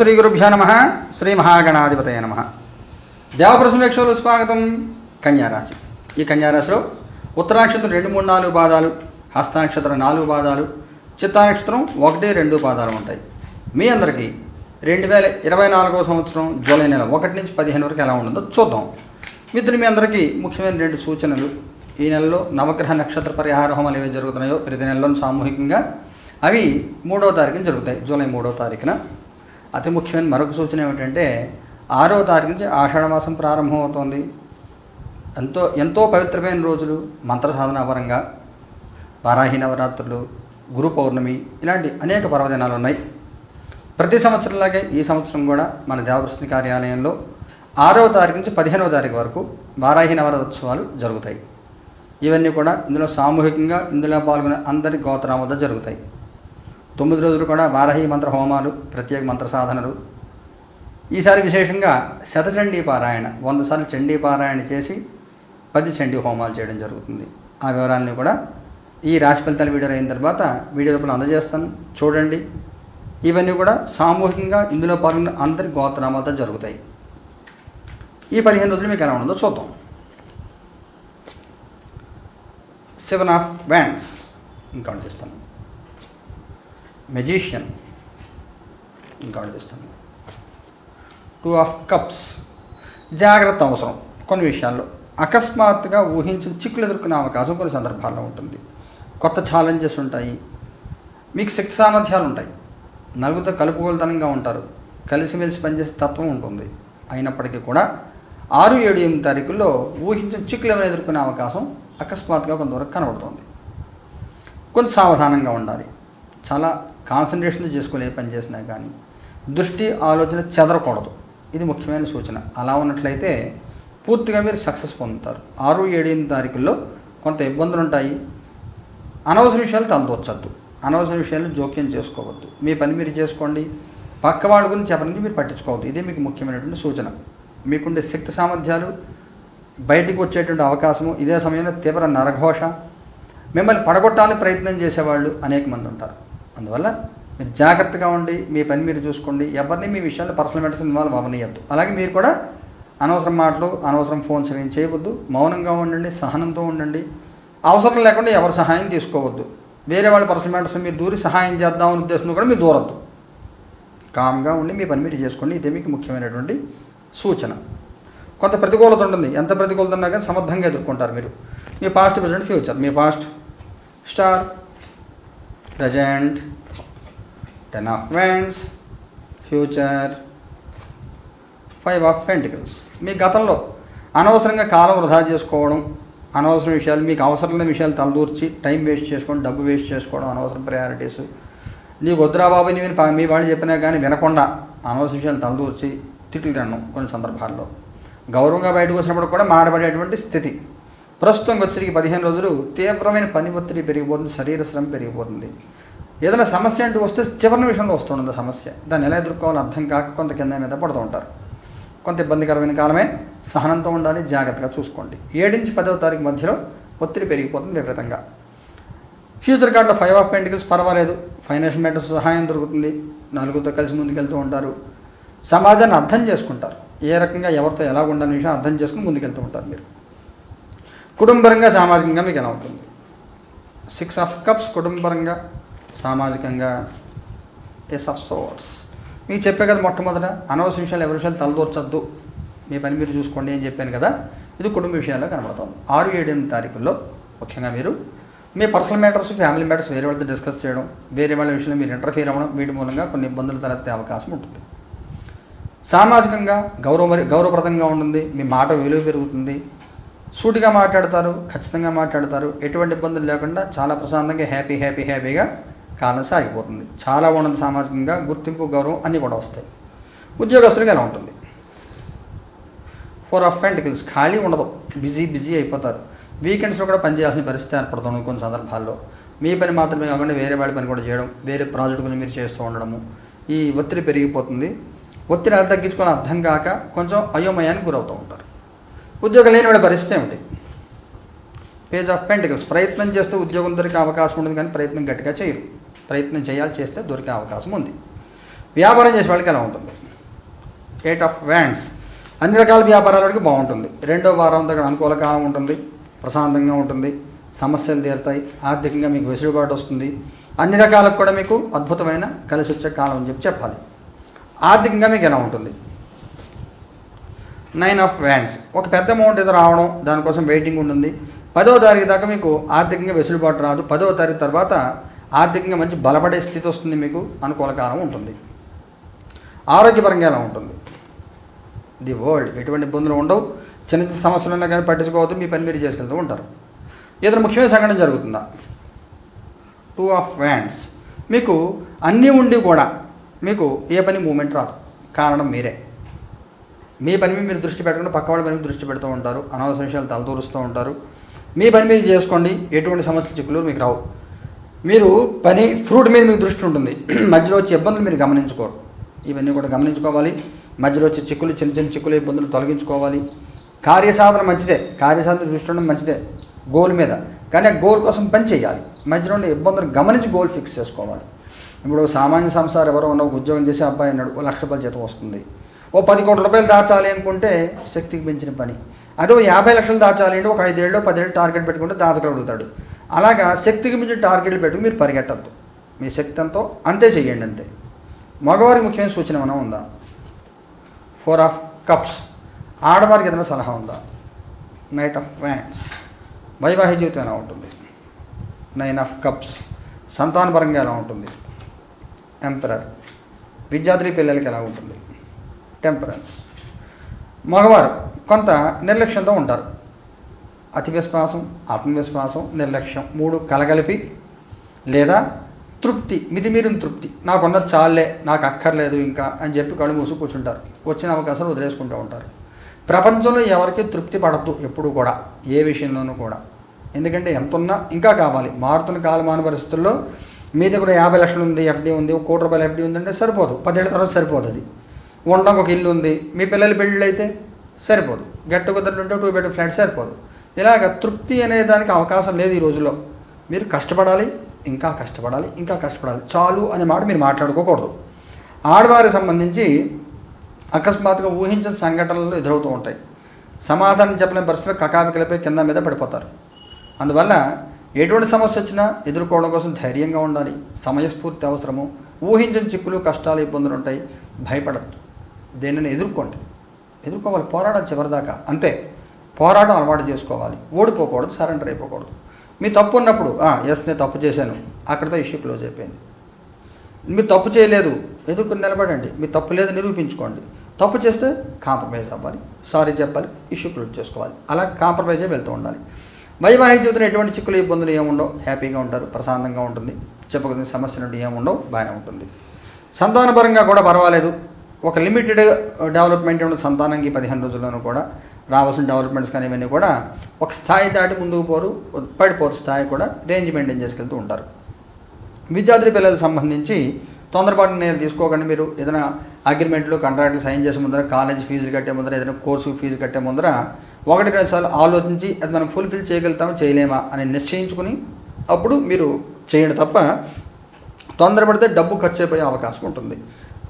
శ్రీ గురుభ్యో నమ. శ్రీ మహాగణాధిపతయ నమ. దేవప్రసమేక్షలు స్వాగతం. కన్యారాశి ఈ కన్యారాశిలో ఉత్తరాక్షత్రం రెండు మూడు నాలుగు పాదాలు హస్తానక్షత్రం నాలుగు పాదాలు చిత్తానక్షత్రం ఒకటి రెండు పాదాలు ఉంటాయి. మీ అందరికీ రెండు వేల ఇరవై నాలుగో సంవత్సరం జూలై నెల ఒకటి నుంచి పదిహేను వరకు ఎలా ఉంటుందో చూద్దాం. మిత్రులు మీ అందరికీ ముఖ్యమైన రెండు సూచనలు. ఈ నెలలో నవగ్రహ నక్షత్ర పరిహార హోమాలు ఏవి జరుగుతున్నాయో ప్రతి నెలలో సామూహికంగా అవి మూడవ తారీఖున జరుగుతాయి. జూలై మూడవ తారీఖున అతి ముఖ్యమైన మరొక సూచన ఏమిటంటే ఆరో తారీఖు నుంచి ఆషాఢమాసం ప్రారంభమవుతోంది. ఎంతో ఎంతో పవిత్రమైన రోజులు మంత్ర సాధనాపరంగా వారాహి నవరాత్రులు గురు పౌర్ణమి ఇలాంటి అనేక పర్వదినాలు ఉన్నాయి. ప్రతి సంవత్సరంలాగే ఈ సంవత్సరం కూడా మన దేవప్రశ్న కార్యాలయంలో ఆరవ తారీఖు నుంచి పదిహేనవ తారీఖు వరకు వారాహి నవరోత్సవాలు జరుగుతాయి. ఇవన్నీ కూడా ఇందులో సామూహికంగా ఇందులో పాల్గొనే అందరి గోత్రం వద్ద జరుగుతాయి. తొమ్మిది రోజులు కూడా వారహి మంత్ర హోమాలు ప్రత్యేక మంత్ర సాధనలు. ఈసారి విశేషంగా శతచండీ పారాయణ వంద సార్లు చండీ పారాయణ చేసి పది చండీ హోమాలు చేయడం జరుగుతుంది. ఆ వివరాలని కూడా ఈ రాశి ఫలితాల వీడియో అయిన తర్వాత వీడియో లోపల అందజేస్తాను. చూడండి. ఇవన్నీ కూడా సామూహికంగా ఇందులో పాల్గొన్న అందరి గోత్రామాలతో జరుగుతాయి. ఈ పదిహేను రోజులు మీకు ఎలా ఉండదో చూద్దాం. సెవెన్ ఆఫ్ వ్యాండ్స్ ఇంకా చేస్తాను. మెజీషియన్ ఇంకా టూ ఆఫ్ కప్స్ జాగ్రత్త అవసరం. కొన్ని విషయాల్లో అకస్మాత్తుగా ఊహించిన చిక్కులు ఎదుర్కొనే అవకాశం కొన్ని సందర్భాల్లో ఉంటుంది. కొత్త ఛాలెంజెస్ ఉంటాయి. మీకు శక్తి సామర్థ్యాలు ఉంటాయి. నలుగురితో కలుపుకోలుతనంగా ఉంటారు. కలిసిమెలిసి పనిచేసే తత్వం ఉంటుంది. అయినప్పటికీ కూడా ఆరు ఏడు ఎనిమిది తారీఖుల్లో ఊహించిన చిక్కులు ఏమైనా ఎదుర్కొనే అవకాశం అకస్మాత్తుగా కొంతవరకు కనబడుతుంది. కొంచెం సావధానంగా ఉండాలి. చాలా కాన్సన్ట్రేషన్తో చేసుకోలే పని చేసినా కానీ దృష్టి ఆలోచన చెదరకూడదు. ఇది ముఖ్యమైన సూచన. అలా ఉన్నట్లయితే పూర్తిగా మీరు సక్సెస్ పొందుతారు. ఆరు ఏడు ఎనిమిది తారీఖుల్లో కొంత ఇబ్బందులు ఉంటాయి. అనవసర విషయాలు తలదూర్చద్దు. అనవసర విషయాలు జోక్యం చేసుకోవద్దు. మీ పని మీరు చేసుకోండి. పక్క వాళ్ళ గురించి చెప్పడానికి మీరు పట్టించుకోవద్దు. ఇదే మీకు ముఖ్యమైనటువంటి సూచన. మీకుండే శక్తి సామర్థ్యాలు బయటికి వచ్చేటువంటి అవకాశము ఇదే సమయంలో తీవ్ర నరఘోష మిమ్మల్ని పడగొట్టాలని ప్రయత్నం చేసేవాళ్ళు అనేక మంది ఉంటారు. అందువల్ల మీరు జాగ్రత్తగా ఉండి మీ పని మీరు చూసుకోండి. ఎవరిని మీ విషయాల్లో పర్సనల్ మ్యాటర్స్ ఇన్వాల్వ్ అవ్వనీయద్దు. అలాగే మీరు కూడా అనవసరం మాటలు అనవసరం ఫోన్స్ ఏం చేయవద్దు. మౌనంగా ఉండండి సహనంతో ఉండండి. అవసరం లేకుండా ఎవరి సహాయం తీసుకోవద్దు. వేరే వాళ్ళ పర్సనల్ మ్యాటర్స్ మీరు దూరి సహాయం చేద్దాం అనే ఉద్దేశంలో కూడా మీరు దూరద్దు. కామ్గా ఉండి మీ పని మీరు చేసుకోండి. ఇదే మీకు ముఖ్యమైనటువంటి సూచన. కొంత ప్రతికూలత ఉంటుంది. ఎంత ప్రతికూలత ఉన్నా కానీ సమర్థంగా ఎదుర్కొంటారు మీరు. మీ past present future. Me past star present ten of wands future five of pentacles మీ గతంలో అనవసరంగా కాలం వృధా చేసుకోవడం అనవసర విషయాలు మీకు అవసరమైన విషయాలు తలదూర్చి టైం వేస్ట్ చేసుకోవడం డబ్బు వేస్ట్ చేసుకోవడం అనవసరం ప్రయారిటీస్ నీకు వద్దురా బాబు నీ మీ వాళ్ళు చెప్పినా కానీ వినకుండా అనవసర విషయాలు తలదూర్చి తిట్లు తినడం కొన్ని సందర్భాల్లో. గౌరవంగా బయటకు వచ్చినప్పుడు కూడా మాడబడేటువంటి స్థితి. ప్రస్తుతం వచ్చరికి పదిహేను రోజులు తీవ్రమైన పని ఒత్తిడి పెరిగిపోతుంది శరీర శ్రమ పెరిగిపోతుంది. ఏదైనా సమస్య అంటూ వస్తే చివరి నిమిషంలో వస్తుంది సమస్య. దాన్ని ఎలా ఎదుర్కోవాలో అర్థం కాక కొంత కింద మీద పడుతూ ఉంటారు. కొంత ఇబ్బందికరమైన కాలమే సహనంతో ఉండాలి జాగ్రత్తగా చూసుకోండి. ఏడు నుంచి పదవ తారీఖు మధ్యలో ఒత్తిడి పెరిగిపోతుంది విపరీతంగా. ఫ్యూచర్ కార్డులో ఫైవ్ ఆఫ్ పెంటికల్స్ పర్వాలేదు. ఫైనాన్షియల్ మ్యాటర్స్ సహాయం దొరుకుతుంది. నలుగురితో కలిసి ముందుకెళ్తూ ఉంటారు. సమాజాన్ని అర్థం చేసుకుంటారు. ఏ రకంగా ఎవరితో ఎలా ఉండాలని విషయం అర్థం చేసుకుని ముందుకెళ్తూ ఉంటారు మీరు. కుటుంబరంగా సామాజికంగా మీకు ఎలా ఉంటుంది? సిక్స్ ఆఫ్ కప్స్ కుటుంబరంగా సామాజికంగా ఎస్ ఆఫ్ సోర్స్ మీకు చెప్పే కదా మొట్టమొదట అనవసర విషయాలు ఎవరి విషయాలు తలదూర్చద్దు. మీ పని మీరు చూసుకోండి అని చెప్పాను కదా ఇది కుటుంబ విషయాల్లో కనబడుతుంది. ఆరు ఏడు ఎనిమిది తారీఖుల్లో ముఖ్యంగా మీరు మీ పర్సనల్ మ్యాటర్స్ ఫ్యామిలీ మ్యాటర్స్ వేరే వాళ్ళతో డిస్కస్ చేయడం వేరే వాళ్ళ విషయంలో మీరు ఇంటర్ఫీర్ అవ్వడం వీటి మూలంగా కొన్ని ఇబ్బందులు తలెత్తే అవకాశం ఉంటుంది. సామాజికంగా గౌరవ గౌరవప్రదంగా ఉంటుంది మీ మాట విలువ పెరుగుతుంది సూటిగా మాట్లాడతారు ఖచ్చితంగా మాట్లాడతారు. ఎటువంటి ఇబ్బందులు లేకుండా చాలా ప్రశాంతంగా హ్యాపీ హ్యాపీ హ్యాపీగా కాలం సాగిపోతుంది. చాలా ఉన్నది సామాజికంగా గుర్తింపు గౌరవం అన్నీ కూడా వస్తాయి. ఉద్యోగస్తులకు ఎలా ఉంటుంది? ఫోర్ ఆఫ్ పెంటికల్స్ ఖాళీ ఉండదు. బిజీ బిజీ అయిపోతారు. వీకెండ్స్లో కూడా పనిచేయాల్సిన పరిస్థితి ఏర్పడుతుంది కొన్ని సందర్భాల్లో. మీ పని మాత్రమే కాకుండా వేరే వాళ్ళ పని కూడా చేయడం వేరే ప్రాజెక్టులు గురించి మీరు చేస్తూ ఉండడము ఈ ఒత్తిడి పెరిగిపోతుంది. ఒత్తిడి ఎలా తగ్గించుకొని అర్థం కాక కొంచెం అయోమయానికి గురవుతూ ఉంటారు. ఉద్యోగం లేని వాడి పరిస్థితి ఏమిటి? పేజ్ ఆఫ్ పెంటికల్స్ ప్రయత్నం చేస్తే ఉద్యోగం దొరికే అవకాశం ఉంటుంది కానీ ప్రయత్నం గట్టిగా చేయరు. ప్రయత్నం చేయాలి చేస్తే దొరికే అవకాశం ఉంది. వ్యాపారం చేసే వాళ్ళకి ఎలా ఉంటుంది? ఎయిట్ ఆఫ్ వ్యాండ్స్ అన్ని రకాల వ్యాపారాల బాగుంటుంది. రెండో వారం దగ్గర అనుకూల కాలం ఉంటుంది. ప్రశాంతంగా ఉంటుంది. సమస్యలు తీరుతాయి. ఆర్థికంగా మీకు వెసులుబాటు వస్తుంది. అన్ని రకాలకు కూడా మీకు అద్భుతమైన కలిసి వచ్చే కాలం అని చెప్పి చెప్పాలి. ఆర్థికంగా మీకు ఎలా ఉంటుంది? నైన్ ఆఫ్ వ్యాండ్స్ ఒక పెద్ద అమౌంట్ ఏదో రావడం దానికోసం వెయిటింగ్ ఉంటుంది. పదవ తారీఖు దాకా మీకు ఆర్థికంగా వెసులుబాటు రాదు. పదవ తారీఖు తర్వాత ఆర్థికంగా మంచి బలపడే స్థితి వస్తుంది మీకు అనుకూల కాలం ఉంటుంది. ఆరోగ్యపరంగా ఎలా ఉంటుంది? ది వరల్డ్ ఎటువంటి ఇబ్బందులు ఉండవు. చిన్న చిన్న సమస్యలు ఉన్నా కానీ పట్టించుకోవద్దు. మీ పని మీరు చేసుకెళ్తూ ఉంటారు. ఏదైనా ముఖ్యమైన సంఘటన జరుగుతుందా? టూ ఆఫ్ వ్యాండ్స్ మీకు అన్నీ ఉండి కూడా మీకు ఏ పని మూమెంట్ రాదు. కారణం మీరే. మీ పని మీద మీరు దృష్టి పెట్టకుండా పక్క వాళ్ళ పని మీద దృష్టి పెడుతూ ఉంటారు. అనవసర విషయాలు తలదూరుస్తూ ఉంటారు. మీ పని మీద చేసుకోండి. ఎటువంటి సమస్యలు చిక్కులు మీకు రావు. మీరు పని ఫ్రూట్ మీద మీకు దృష్టి ఉంటుంది. మధ్యలో వచ్చే ఇబ్బందులు మీరు గమనించుకోరు. ఇవన్నీ కూడా గమనించుకోవాలి. మధ్యలో వచ్చే చిక్కులు చిన్న చిన్న చిక్కులు ఇబ్బందులు తొలగించుకోవాలి. కార్యసాధన మంచిదే. కార్యసాధన దృష్టి ఉండడం మంచిదే. గోల్ మీద. కానీ ఆ గోల్ కోసం పని చేయాలి. మధ్యలో ఉండే ఇబ్బందులు గమనించి గోల్ ఫిక్స్ చేసుకోవాలి. ఇప్పుడు సామాన్య సంస్థ ఎవరో ఉన్న ఉద్యోగం చేసే అబ్బాయి అన్నాడు లక్ష రూపాయల జీతం వస్తుంది. ఓ పది కోట్ల రూపాయలు దాచాలి అనుకుంటే శక్తికి పెంచిన పని. అదే యాభై లక్షలు దాచాలి అంటే ఒక ఐదేళ్ళు పదేళ్ళు టార్గెట్ పెట్టుకుంటే దాచగలుగుతాడు అలాగా శక్తికి మించిన టార్గెట్లు పెట్టుకుని మీరు పరిగెట్టద్దు. మీ శక్తి ఎంతో అంతే చేయండి అంతే. మగవారికి ముఖ్యమైన సూచన ఏమైనా ఉందా? ఫోర్ ఆఫ్ కప్స్ ఆడవారికి ఏదైనా సలహా ఉందా? నైట్ ఆఫ్ వ్యాండ్స్ వైవాహిక జీవితం ఎలా ఉంటుంది? నైన్ ఆఫ్ కప్స్ సంతానపరంగా ఎలా ఉంటుంది? ఎంపరర్ విద్యార్థి పిల్లలకి ఎలా ఉంటుంది? టెంపరెన్స్ మగవారు కొంత నిర్లక్ష్యంతో ఉంటారు. అతి విశ్వాసం ఆత్మవిశ్వాసం నిర్లక్ష్యం మూడు కలగలిపి లేదా తృప్తి మితిమీరిన తృప్తి. నాకున్న చాలే నాకు అక్కర్లేదు ఇంకా అని చెప్పి కళ్ళు మూసి కూర్చుంటారు. వచ్చిన అవకాశాలు వదిలేసుకుంటూ ఉంటారు. ప్రపంచంలో ఎవరికి తృప్తి పడద్దు ఎప్పుడు కూడా ఏ విషయంలోనూ కూడా. ఎందుకంటే ఎంత ఉన్నా ఇంకా కావాలి. మారుతున్న కాలమాన పరిస్థితుల్లో మీ దగ్గర యాభై లక్షలు ఉంది ఎఫ్డీ ఉంది కోటి రూపాయలు ఎఫ్డీ ఉందంటే సరిపోదు. పదేళ్ళ తర్వాత సరిపోదు అది ఉండడానికి ఒక ఇల్లు ఉంది మీ పిల్లల పెళ్ళిళ్ళు అయితే సరిపోదు. గెట్ టుగెదర్ ఉంటే టూ బెడ్ ఫ్లాట్ సరిపోదు. ఇలాగ తృప్తి అనే దానికి అవకాశం లేదు ఈ రోజుల్లో. మీరు కష్టపడాలి ఇంకా కష్టపడాలి ఇంకా కష్టపడాలి. చాలు అనే మాట మీరు మాట్లాడుకోకూడదు. ఆడవారికి సంబంధించి అకస్మాత్తుగా ఊహించిన సంఘటనలు ఎదురవుతూ ఉంటాయి. సమాధానం చెప్పలేని పరిస్థితులు కకాపికలపై కింద మీద పడిపోతారు. అందువల్ల ఎటువంటి సమస్య వచ్చినా ఎదుర్కోవడం కోసం ధైర్యంగా ఉండాలి. సమయస్ఫూర్తి అవసరము. ఊహించిన చిక్కులు కష్టాలు ఇబ్బందులు ఉంటాయి. భయపడద్దు. దేనిని ఎదుర్కోండి. ఎదుర్కోవాలి పోరాడాలి చివరిదాకా. అంతే. పోరాటం అలవాటు చేసుకోవాలి. ఓడిపోకూడదు సరెండర్ అయిపోకూడదు. మీ తప్పు ఉన్నప్పుడు ఎస్ నేను తప్పు చేశాను. అక్కడితో ఇష్యూ క్లోజ్ అయిపోయింది. మీరు తప్పు చేయలేదు ఎదుర్కొని నిలబడండి. మీ తప్పు లేదు నిరూపించుకోండి. తప్పు చేస్తే కాంప్రమైజ్ అవ్వాలి. సారీ చెప్పాలి ఇష్యూ క్లోజ్ చేసుకోవాలి. అలా కాంప్రమైజ్ వెళ్తూ ఉండాలి. వైవాహిక జీవితంలో ఎటువంటి చిక్కులు ఇబ్బందులు ఏముండవు హ్యాపీగా ఉంటారు ప్రశాంతంగా ఉంటుంది. చెప్పకూడని సమస్య నుండి ఏముండవు బాగానే ఉంటుంది. సంతానపరంగా కూడా పర్వాలేదు. ఒక లిమిటెడ్ డెవలప్మెంట్ ఉన్న సంతానంకి ఈ పదిహేను రోజుల్లోనూ కూడా రావాల్సిన డెవలప్మెంట్స్ కానీ ఇవన్నీ కూడా ఒక స్థాయి దాటి ముందుకు పోరు పడిపోరు స్థాయి కూడా రేంజ్ మెయింటైన్ చేసుకెళ్తూ ఉంటారు. విద్యార్థి పిల్లలకు సంబంధించి తొందరపాటు నేను తీసుకోకండి మీరు. ఏదైనా అగ్రిమెంట్లు కాంట్రాక్ట్లు సైన్ చేసే ముందర కాలేజ్ ఫీజులు కట్టే ముందర ఏదైనా కోర్సు ఫీజు కట్టే ముందర ఒకటి రెండు సార్లు ఆలోచించి అది మనం ఫుల్ఫిల్ చేయగలుగుతామా చేయలేమా అని నిశ్చయించుకుని అప్పుడు మీరు చేయండి తప్ప తొందరపడితే డబ్బు ఖర్చు అయిపోయే అవకాశం ఉంటుంది.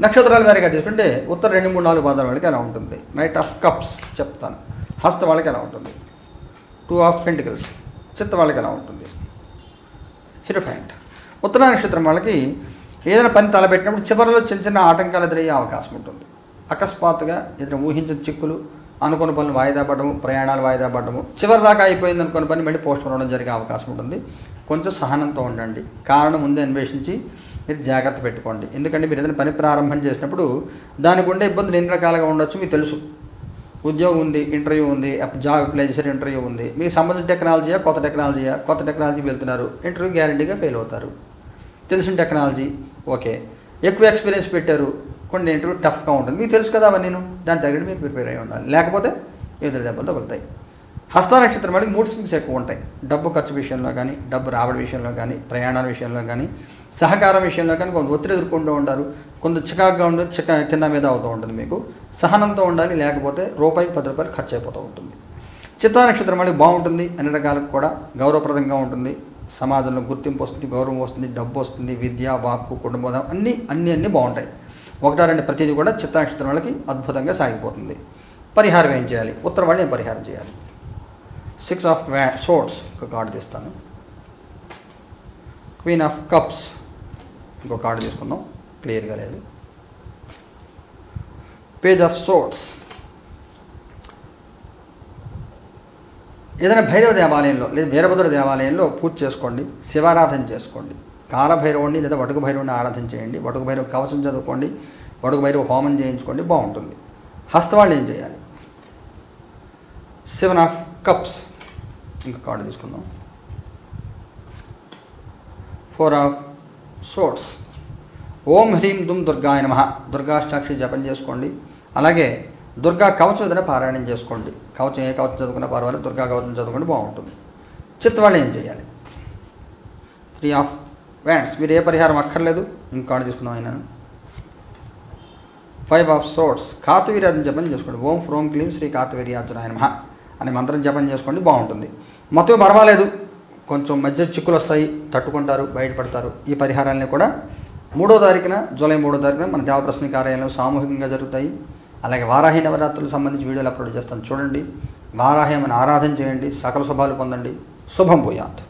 నక్షత్రాల వారిగా తీసుకుంటే ఉత్తర రెండు మూడు నాలుగు పాదాల వాళ్ళకి ఎలా ఉంటుంది. నైట్ ఆఫ్ కప్స్ చెప్తాను. హస్త వాళ్ళకి ఎలా ఉంటుంది. టూ ఆఫ్ పెంటికల్స్ చిత్త వాళ్ళకి ఎలా ఉంటుంది. హిరోఫాయింట్ ఉత్తర నక్షత్రం వాళ్ళకి ఏదైనా పని తలపెట్టినప్పుడు చివరిలో చిన్న చిన్న ఆటంకాలు ఎదురయ్యే అవకాశం ఉంటుంది. అకస్మాత్తుగా ఏదైనా ఊహించిన చిక్కులు అనుకున్న పనులు వాయిదా పడము ప్రయాణాలు వాయిదా పడము చివరి దాకా అయిపోయింది అనుకున్న పని మళ్ళీ పోస్ట్ పోవడం జరిగే అవకాశం ఉంటుంది. కొంచెం సహనంతో ఉండండి. కారణం ముందే అన్వేషించి మీరు జాగ్రత్త పెట్టుకోండి. ఎందుకంటే మీరు ఏదైనా పని ప్రారంభం చేసినప్పుడు దానికి ఉండే ఇబ్బందులు ఎన్ని రకాలుగా ఉండొచ్చు మీకు తెలుసు. ఉద్యోగం ఉంది ఇంటర్వ్యూ ఉంది అప్- జాబ్ అప్లై చేసే ఇంటర్వ్యూ ఉంది. మీకు సంబంధించిన టెక్నాలజీయా కొత్త టెక్నాలజీయా? కొత్త టెక్నాలజీ వెళ్తున్నారు. ఇంటర్వ్యూ గ్యారంటీగా ఫెయిల్ అవుతారు. తెలిసిన టెక్నాలజీ ఓకే. ఎక్కువ ఎక్స్పీరియన్స్ పెట్టారు. కొన్ని ఇంటర్వ్యూ టఫ్గా ఉంటుంది. మీకు తెలుసు కదా అవన్నీ నేను దాని తగ్గట్టు మీరు ప్రిపేర్ అయి ఉండాలి. లేకపోతే ఎదురు దెబ్బలు తగులుతాయి. హస్త నక్షత్రం వాళ్ళకి మూడ్ స్వింగ్స్ ఎక్కువ ఉంటాయి. డబ్బు ఖర్చు విషయంలో కానీ డబ్బు రాబడి విషయంలో కానీ ప్రయాణాల విషయంలో కానీ సహకారం విషయంలో కానీ కొంత ఒత్తిడి ఎదుర్కొంటూ ఉంటారు కొంత చికాకుగా ఉండి చిక కింద మీద అవుతూ ఉంటుంది మీకు. సహనంతో ఉండాలి లేకపోతే రూపాయికి పది రూపాయలు ఖర్చు అయిపోతూ ఉంటుంది. చిత్తా నక్షత్రం మళ్ళీ బాగుంటుంది అన్ని రకాలకు కూడా గౌరవప్రదంగా ఉంటుంది. సమాజంలో గుర్తింపు వస్తుంది గౌరవం వస్తుంది డబ్బు వస్తుంది విద్య వాక్కు కుటుంబం అన్నీ అన్నీ అన్నీ బాగుంటాయి. ఒకటా రెండు ప్రతిదీ కూడా చిత్తా నక్షత్రం వాళ్ళకి అద్భుతంగా సాగిపోతుంది. పరిహారం ఏం చేయాలి? ఉత్తరం వాళ్ళు ఏం పరిహారం చేయాలి? సిక్స్ ఆఫ్ వ్యా షోర్ట్స్ ఒక కార్డు తీస్తాను. క్వీన్ ఆఫ్ కప్స్ ఇంకో కార్డు తీసుకుందాం. క్లియర్గా లేదు. పేజ్ ఆఫ్ సోర్ట్స్ ఏదైనా భైరవ దేవాలయంలో లేదా వీరభద్ర దేవాలయంలో పూజ చేసుకోండి శివారాధన చేసుకోండి. కాలభైరవుడిని లేదా వటుకు భైరవుని ఆరాధన చేయండి. వటుకు భైరవ కవచం చదువుకోండి వటుకు భైరవ హోమం చేయించుకోండి బాగుంటుంది. హస్తవాళ్ళు ఏం చేయాలి? సెవెన్ ఆఫ్ కప్స్ ఇంకా కార్డు తీసుకుందాం. ఫోర్ ఆఫ్ సోర్స్ ఓం హ్రీం దుమ్ దుర్గాయ నమ. దుర్గాష్టాక్షి జపం చేసుకోండి. అలాగే దుర్గా కవచం ఏదైనా పారాయణం చేసుకోండి. కవచం ఏ కవచం చదువుకున్నా పర్వాలేదు. దుర్గా కవచం చదువుకుంటే బాగుంటుంది. చిత్తవాళ్ళు ఏం చేయాలి? త్రీ ఆఫ్ వ్యాండ్స్ మీరు ఏ పరిహారం అక్కర్లేదు. ఇంకాడు తీసుకుందాం ఆయన ఫైవ్ ఆఫ్ సోర్స్ కాతవీర్యాజన జపం చేసుకోండి. ఓం ఫ్రోం క్లీం శ్రీ కాతవీర్యాజనాయ నమ అనే మంత్రం జపం చేసుకోండి. బాగుంటుంది. మొత్తం పర్వాలేదు. కొంచెం మధ్య చిక్కులు వస్తాయి తట్టుకుంటారు బయటపడతారు. ఈ పరిహారాలని కూడా మూడో తారీఖున జూలై మూడో తారీఖున మన దేవప్రశ్న కార్యాలయంలో సామూహికంగా జరుగుతాయి. అలాగే వారాహి నవరాత్రులకు సంబంధించి వీడియోలు అప్లోడ్ చేస్తాను. చూడండి. వారాహి ఆరాధన చేయండి. సకల శుభాలు పొందండి. శుభం భూయాత్.